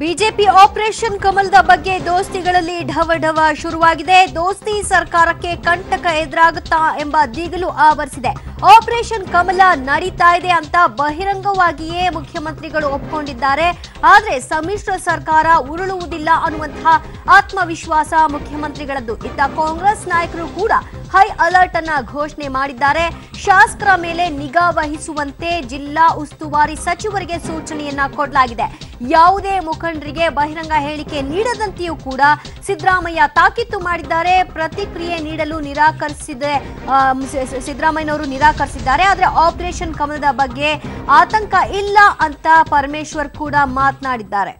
BJP operation ಕಮಲದ ಬಗ್ಗೆ ದೋಸ್ತಿಗಳಲ್ಲಿ ಢವ ಢವ ಶುರುವಾಗಿದೆ. ದೋಸ್ತಿ ಸರ್ಕಾರಕ್ಕೆ ಕಂಟಕ ಎದುರಾಗುತ್ತಾ ಎಂಬ ದಿಗಿಲು ಆವರಿಸಿದೆ. ಆಪರೇಷನ್ ಕಮಲ ನಡೀತಾ ಇದೆ ಅಂತ ಬಹಿರಂಗವಾಗಿಯೇ ಮುಖ್ಯಮಂತ್ರಿಗಳು ಒಪ್ಪಿಕೊಂಡಿದ್ದಾರೆ ಆದರೆ ಸಮ್ಮಿಶ್ರ ಸರ್ಕಾರ ಉರುಳುವುದಿಲ್ಲ ಅನ್ನುವಂತಹ ಆತ್ಮವಿಶ್ವಾಸ ಮುಖ್ಯಮಂತ್ರಿಗಳದ್ದು. ಇತ್ತ ಕಾಂಗ್ರೆಸ್ ನಾಯಕರು ಕೂಡ ಹೈ ಅಲರ್ಟ್ ಅನ್ನ ಘೋಷಣೆ ಮಾಡಿದ್ದಾರೆ. ಶಾಸಕರ ಮೇಲೆ ನಿಗಾ ವಹಿಸುವಂತೆ ಜಿಲ್ಲಾ ಉಸ್ತುವಾರಿ ಸಚಿವರಿಗೆ ಸೂಚನೆಯನ್ನ ಕೊಡಲಾಗಿದೆ. ಯಾವುದೇ ಮುಖಂಡರಿಗೆ ಬಹಿರಂಗ ಹೇಳಿಕೆ ನೀಡದಂತೆಯೂ ಕೂಡ ಸಿದ್ದರಾಮಯ್ಯ ತಾಕೀತು ಮಾಡಿದ್ದಾರೆ. ಪ್ರತಿಕ್ರಿಯೆ ನೀಡಲು ನಿರಾಕರಿಸಿದೆ ಸಿದ್ದರಾಮಯ್ಯನವರು ಸಿದ್ದರಾಮಯ್ಯನವರು ನಿರಾಕರಿಸಿದ್ದಾರೆ. ಆದರೆ ಆಪರೇಷನ್ ಕಮಲದ ಬಗ್ಗೆ ಆತಂಕ ಇಲ್ಲ ಅಂತ ಪರಮೇಶ್ವರ್ ಕೂಡ ಮಾತನಾಡಿದ್ದಾರೆ.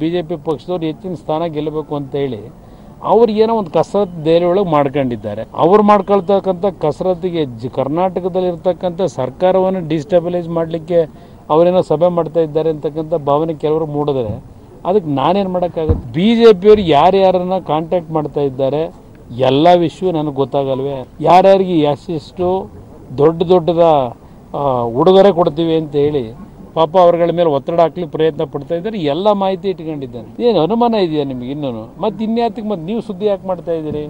ಬಿಜೆಪಿ ಪಕ್ಷದವ್ರು ಹೆಚ್ಚಿನ ಸ್ಥಾನ ಗೆಲ್ಲಬೇಕು ಅಂತ ಹೇಳಿ ಅವ್ರು ಏನೋ ಒಂದು ಕಸರತ್ತು ಬೇರೆ ಒಳಗೆ ಮಾಡ್ಕೊಂಡಿದ್ದಾರೆ. ಅವ್ರು ಮಾಡ್ಕೊಳ್ತಕ್ಕಂಥ ಕಸರತ್ತಿಗೆ ಕರ್ನಾಟಕದಲ್ಲಿ ಇರ್ತಕ್ಕಂಥ ಸರ್ಕಾರವನ್ನು ಡಿಸ್ಟೆಬಲೈಸ್ ಮಾಡಲಿಕ್ಕೆ ಅವರೇನೋ ಸಭೆ ಮಾಡ್ತಾ ಇದ್ದಾರೆ ಅಂತಕ್ಕಂಥ ಭಾವನೆ ಕೆಲವರು ಮೂಡಿದ್ರೆ ಅದಕ್ಕೆ ನಾನೇನು ಮಾಡೋಕ್ಕಾಗುತ್ತೆ? ಬಿ ಜೆ ಪಿಯವರು ಯಾರ್ಯಾರನ್ನ ಕಾಂಟ್ಯಾಕ್ಟ್ ಮಾಡ್ತಾ ಇದ್ದಾರೆ? ಎಲ್ಲ ವಿಷಯ ನನಗೆ ಗೊತ್ತಾಗಲ್ವೇ? ಯಾರ್ಯಾರಿಗೆ ಎಷ್ಟೆಷ್ಟು ದೊಡ್ಡ ದೊಡ್ಡದ ಉಡುಗೊರೆ ಕೊಡ್ತೀವಿ ಅಂತ ಹೇಳಿ ಪಾಪ ಅವರುಗಳ ಮೇಲೆ ಒತ್ತಡ ಹಾಕ್ಲಿಕ್ಕೆ ಪ್ರಯತ್ನ ಪಡ್ತಾ ಇದ್ದಾರೆ. ಎಲ್ಲ ಮಾಹಿತಿ ಇಟ್ಕೊಂಡಿದ್ದಾನೆ. ಏನು ಅನುಮಾನ ಇದೆಯಾ ನಿಮ್ಗೆ ಇನ್ನೂ ಮತ್ತೆ ಇನ್ಯಾತಿಗೆ ಮತ್ತೆ ನೀವು ಸುದ್ದಿ ಯಾಕೆ ಮಾಡ್ತಾ ಇದ್ದೀರಿ?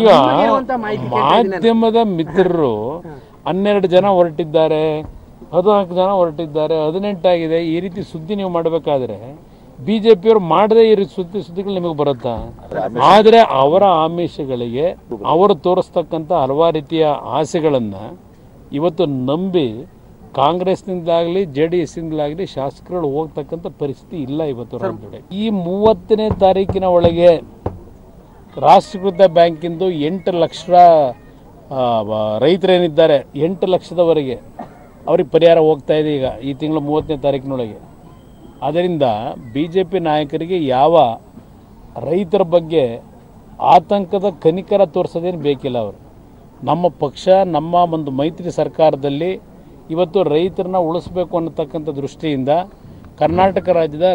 ಈಗ ಮಾಧ್ಯಮದ ಮಿತ್ರರು ಹನ್ನೆರಡು ಜನ ಹೊರಟಿದ್ದಾರೆ ಹದಿನಾಲ್ಕು ಜನ ಹೊರಟಿದ್ದಾರೆ ಹದಿನೆಂಟಾಗಿದೆ ಈ ರೀತಿ ಸುದ್ದಿ ನೀವು ಮಾಡಬೇಕಾದ್ರೆ ಬಿ ಜೆ ಪಿಯವರು ಮಾಡದೇ ಈ ರೀತಿ ಸುದ್ದಿ ಸುದ್ದಿಗಳು ನಿಮಗೆ ಬರುತ್ತಾ? ಆದರೆ ಅವರ ಆಮಿಷಗಳಿಗೆ ಅವರು ತೋರಿಸ್ತಕ್ಕಂಥ ಹಲವಾರು ರೀತಿಯ ಆಸೆಗಳನ್ನು ಇವತ್ತು ನಂಬಿ ಕಾಂಗ್ರೆಸ್ನಿಂದಾಗಲಿ ಜೆ ಡಿ ಎಸ್ನಿಂದಲಾಗಲಿ ಶಾಸಕರುಗಳು ಹೋಗ್ತಕ್ಕಂಥ ಪರಿಸ್ಥಿತಿ ಇಲ್ಲ ಇವತ್ತು ರಾಜ್ಯದೊಳಗೆ ಈ ಮೂವತ್ತನೇ ತಾರೀಕಿನ ಒಳಗೆ ರಾಷ್ಟ್ರೀಕೃತ ಬ್ಯಾಂಕಿಂದು ಎಂಟು ಲಕ್ಷ ರೈತರೇನಿದ್ದಾರೆ ಎಂಟು ಲಕ್ಷದವರೆಗೆ ಅವ್ರಿಗೆ ಪರಿಹಾರ ಹೋಗ್ತಾ ಇದೆ ಈಗ ಈ ತಿಂಗಳು ಮೂವತ್ತನೇ ತಾರೀಕಿನೊಳಗೆ. ಅದರಿಂದ ಬಿ ಜೆ ಪಿ ನಾಯಕರಿಗೆ ಯಾವ ರೈತರ ಬಗ್ಗೆ ಆತಂಕದ ಕನಿಕರ ತೋರಿಸೋದೇನು ಬೇಕಿಲ್ಲ ಅವರು. ನಮ್ಮ ಪಕ್ಷ, ನಮ್ಮ ಒಂದು ಮೈತ್ರಿ ಸರ್ಕಾರದಲ್ಲಿ ಇವತ್ತು ರೈತರನ್ನ ಉಳಿಸ್ಬೇಕು ಅನ್ನತಕ್ಕಂಥ ದೃಷ್ಟಿಯಿಂದ ಕರ್ನಾಟಕ ರಾಜ್ಯದ